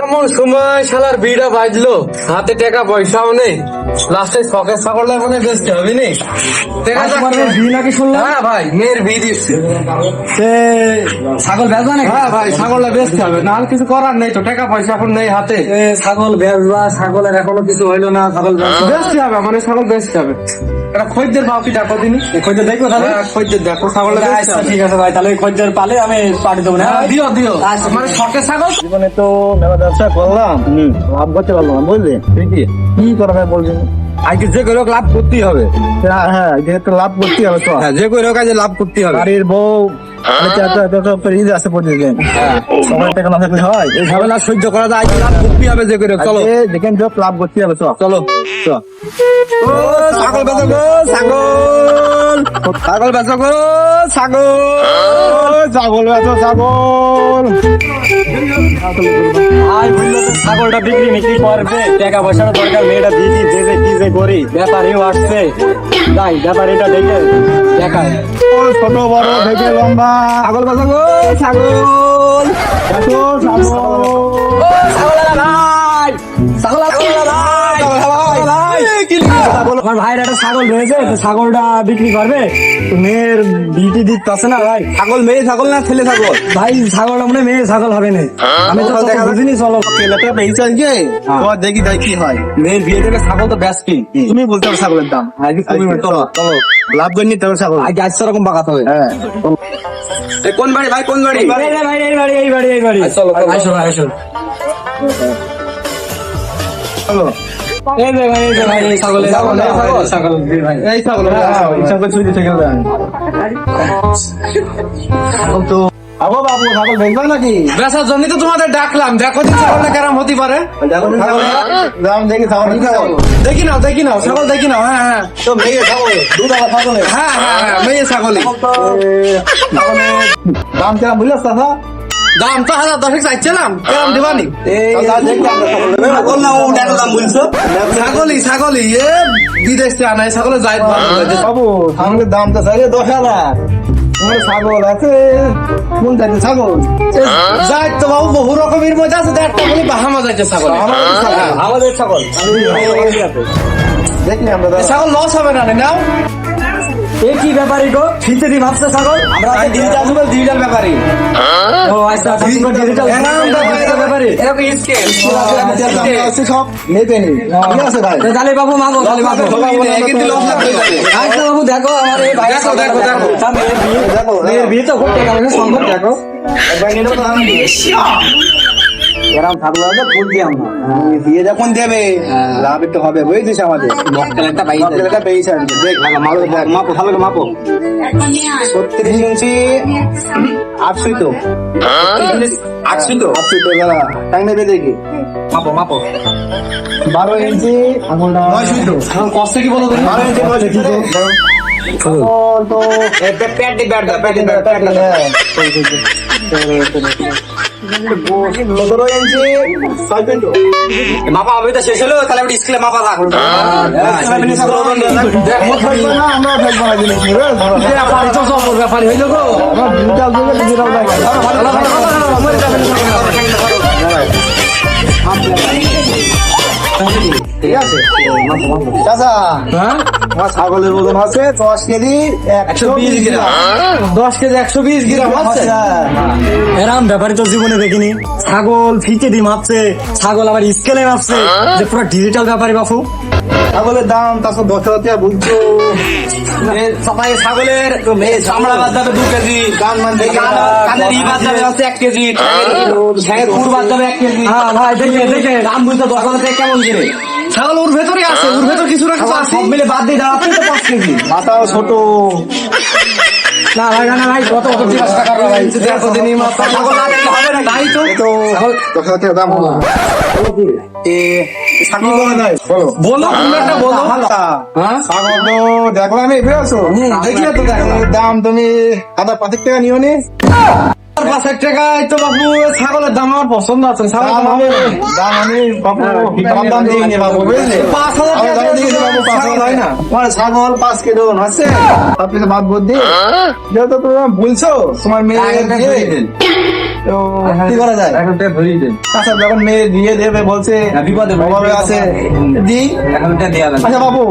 এমন সময় শালার বিড়া বাজলো। হাতে টাকা পয়সাও নেই। লাস্টে শখের ছাগলটা মনে বেচতে হবে নি। নাকি শুনলাম? হ্যাঁ ভাই মেয়ের বিয়ে দিচ্ছে ছাগল বেচবা নাকি? হ্যাঁ ভাই ছাগলটা বেচতে হবে। না কিছু করার নেই তো টাকা পয়সা এখন নেই হাতে। ছাগল বেচবা ছাগলের এখনও কিছু হইল না ছাগল বেচতে হবে মানে ছাগল বেচতে হবে। এটা খদ্দের ভাব কি দেখো দিনই খদ্দের দেখো তাহলে? হ্যাঁ, খদ্দের দেখো ছাগলটা বেচতে আচ্ছা ঠিক আছে ভাই তাহলে খদ্দের পালে আমি পাঠিয়ে দেবো না। হ্যাঁ, দিও দিও। আচ্ছা, মানে ছাগল? জীবনে তো মেলা ব্যবসা করলাম। লাভ করতে পারলাম বুঝলি? ঠিকই। কি করবে বলছি আজকে যে করে লাভ করতেই হবে। হ্যাঁ হ্যাঁ যেহেতু লাভ করতে হবে তো। হ্যাঁ যে করে হোক আজ লাভ করতেই হবে। বাড়ির বউ হয়। সহ্য করা যায় লাভ করতেই হবে যে করে। চলো। যেখানে লাভ করতে হবে চল। ছাগল বেচো গো ছাগল। ছাগল বেচো গো ছাগল। ছাগল বেচো ছাগল। ভাই বলল তো ছাগলটা বিক্রি নাকি করবে? টাকা পয়সার দরকার মেয়েটা দিদি যে যে কি যে করি ব্যাপারেও আসছে। তাই ব্যাপারীটা দেখে দেখায়। ছোট বড় থেকে লম্বা। ছাগল বেচো ছাগল? বেচো ছাগল। আমার ভাইয়ের একটা ছাগল রয়েছে ছাগলটা বিক্রি করবে। মেয়ের বিটি দিতে আছে না ভাই। ছাগল মেয়ে ছাগল না ছেলে ছাগল? ভাই ছাগলটা মনে মেয়ে ছাগল হবে না। আমি তো দেখা বুঝিনি চলো। ছেলেটা পেয়েছে আজকে তো দেখি তাই কি হয়। মেয়ের বিয়ে থেকে ছাগল তো ব্যস্ত তুমি বলতে হবে ছাগলের দাম। আজকে তুমি চলো চলো। লাভ করে নিতে হবে ছাগল। আজকে আসছে রকম বাগাতে হবে। হ্যাঁ। কোন বাড়ি ভাই কোন বাড়ি? বাড়ি, এই বাড়ি এই বাড়ি এই বাড়ি চলো। আসো আসো চলো। এই যে ভাই এই যে ভাই এই ছাগল এই ছাগল এই ছাগল, ছাগল এই ছাগল। ওই ছাগল থেকে দেন ছাগল তো আবো বাবু ছাগল দেখবে নাকি? বেচার জন্য তো তোমাদের ডাকলাম। দেখো যে ছাগলটা কেরাম হতে পারে। দাম দেখি ছাগল দেখি। নাও দেখি নাও ছাগল দেখি নাও হ্যাঁ হ্যাঁ। তো মেয়ে ছাগল দুধ আলা ছাগল। হ্যাঁ হ্যাঁ হ্যাঁ মেয়ে দাম বুঝলে চাচা? দাম তো হাজার দশেক চাইছিলাম কেরাম দিবানি ছাগল ছাগলই এ বিদেশ থেকে আনাই জায়দ ভালো বাবু ছাগলের দাম তো চাইলে দশ হাজার ছাগল আছে কোন জাতের ছাগল জায়দ তো বাবু বহু রকমের মধ্যে আছে একটা বলি বাহামা যাইছে ছাগল আমাদের ছাগল আমাদের আমরা ছাগল লস হবে না নাও এ কি ব্যাপারই গো? ফিতে দি ভাবছে ছাগল? আমরা আমি ডিজিটাল যুগের ডিজিটাল ব্যাপারী। ও আচ্ছা আচ্ছা তুমি ডিজিটাল ব্যাপারে এরকম স্কেল আছে সব নেবে নি। ঠিক আছে ভাই। জালে বাবু মাগো জালে বাবু। আচ্ছা বাবু দেখো আমার এই ভাই দেখো, দেখো, দেখো। দেখো। বিয়ে তো খুব টাকা সম্ভব? দেখো। একবার নিয়ে তো আমি এরকম ছাগল আছে ফুল দিয়ে আমরা দিয়ে যখন দেবে লাভ একটু হবে বুঝেছিস আমাদের? মক্কেলটা পাই মক্কেলটা পেয়েছে আজকে। দেখ মালো দেখ মাপো ভালো করে মাপো। ছত্রিশ ইঞ্চি আটশোই তো। আটশো তো? আটশোই তো দাদা। টাইম নেবে দেখি মাপো মাপো। বারো ইঞ্চি আঙুলটা নয়শোই তো। কষ্ট কি বলো তুমি? বারো ইঞ্চি নয়শো তো। তো প্যাট দি ব্যাট প্যাট দি। ব্যাট প্যাট সতেরো ইঞ্চি ছয় ফিট মাপা হবে তো শেষ হলো তাহলে আমি স্কুলে মাপা নিবে ব্যাপারি সব আছে চাচা হ্যাঁ? আমার ছাগলের ওজন আছে দশ কেজি একশো বিশ গ্রাম। দশ কেজি একশো বিশ গ্রাম আছে। এরম ব্যাপারে তো জীবনে দেখিনি। ছাগল ফিতে দি মাপছে ছাগল আবার স্কেলে মাপছে। যে পুরো ডিজিটাল ব্যাপারে বাপু। ছাগলের দাম তারপর দশ হাজার টাকা বলছো। সবাই ছাগলের চামড়া বাদ যাবে দু কেজি। গান মান কানের ই বাদ যাবে হচ্ছে এক কেজি। ঠ্যাঙের পুর বাদ যাবে এক কেজি। হ্যাঁ ভাই দেখে দেখে। দাম বুঝতে দশ হাজার টাকা কেমন করে ছাগল ওর ভেতরে আছে ওর ভেতর কিছু না কিছু আছে। সব মিলে বাদ দিয়ে দাঁড়াচ্ছে তো পাঁচ কেজি। মাথাও ছোট। না ভাই না না ভাই কত কত জিজ্ঞাসা টাকা ভাই যদি এতদিনই মাত্র ছাগল না হবে না তাই তো। তো দশ হাজার টাকা দাম হলো। এ ছাগল বলা যায় বলো। বলো কোনটা বলো। হ্যাঁ? ছাগল তো বেরোছো দেখো। দাম তুমি হাজার পাঁচেক টাকা নিও নি। পাঁচ এক টাকায় তো বাবু ছাগলের দাম আমার পছন্দ আছে ছাগল দাম আমি দাম আমি বাবু দাম দাম দিয়ে নিয়ে বাবু বুঝলে? পাঁচ হাজার টাকা দিয়ে বাবু পাঁচ হাজার হয় না? তোমার ছাগল পাঁচ কিলো আছে আপনি তো বাদ বুদ্ধি। যেহেতু তোমরা বলছো তোমার মেয়ে। তো কি করা যায়? এখন টাকা ধরিয়ে দেন আচ্ছা যখন মেয়ে বিয়ে দেবে বলছে হ্যাঁ, বিপদে আছে দি এখন টাকা দেওয়া আচ্ছা বাবু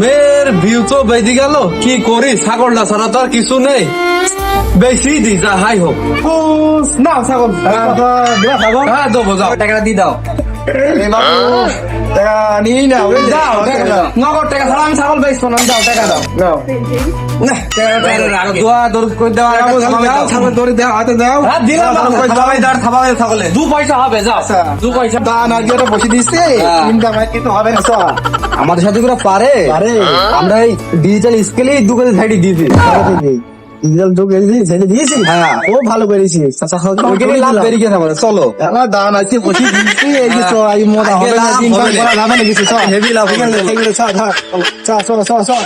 মেয়ের ভিউ তো বেঁধে গেল। কি করি? ছাগলটা ছাড়া তো আর কিছু নেই। বেশি দি যা হাই হোক। না দিবা ছাগল? হ্যাঁ দেবো যাও। টাকাটা দিয়ে দাও। নিই না নগদ টাকা ছাড়া আমি ছাগল বেচবো টাকা দাও। দাও, হ্যাঁ হ্যাঁ। আমাদের সাথে করে পারে। পারে। আমরা এই ডিজিটাল স্কেলেই দু কেজি সাইডে দিয়েছি ডিজিটাল যুগ এসেছি ছেড়ে দিয়েছি হ্যাঁ। ও ভালো করেছিস আচ্ছা ওইখানে লাভ বেরিয়ে গেছে আমাদের চলো আমার দান আছে বসে দিচ্ছি এই যে তো এই মোটা হবে না লাভ ইনকাম করা যাবে না কিছু সব হেভি লাভ হবে না। এগুলো চল চল চল চল চল চল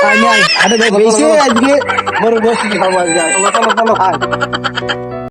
আয় আয় হাতে বেশি আজকে বড় বসে খাব আজকে চলো চলো চলো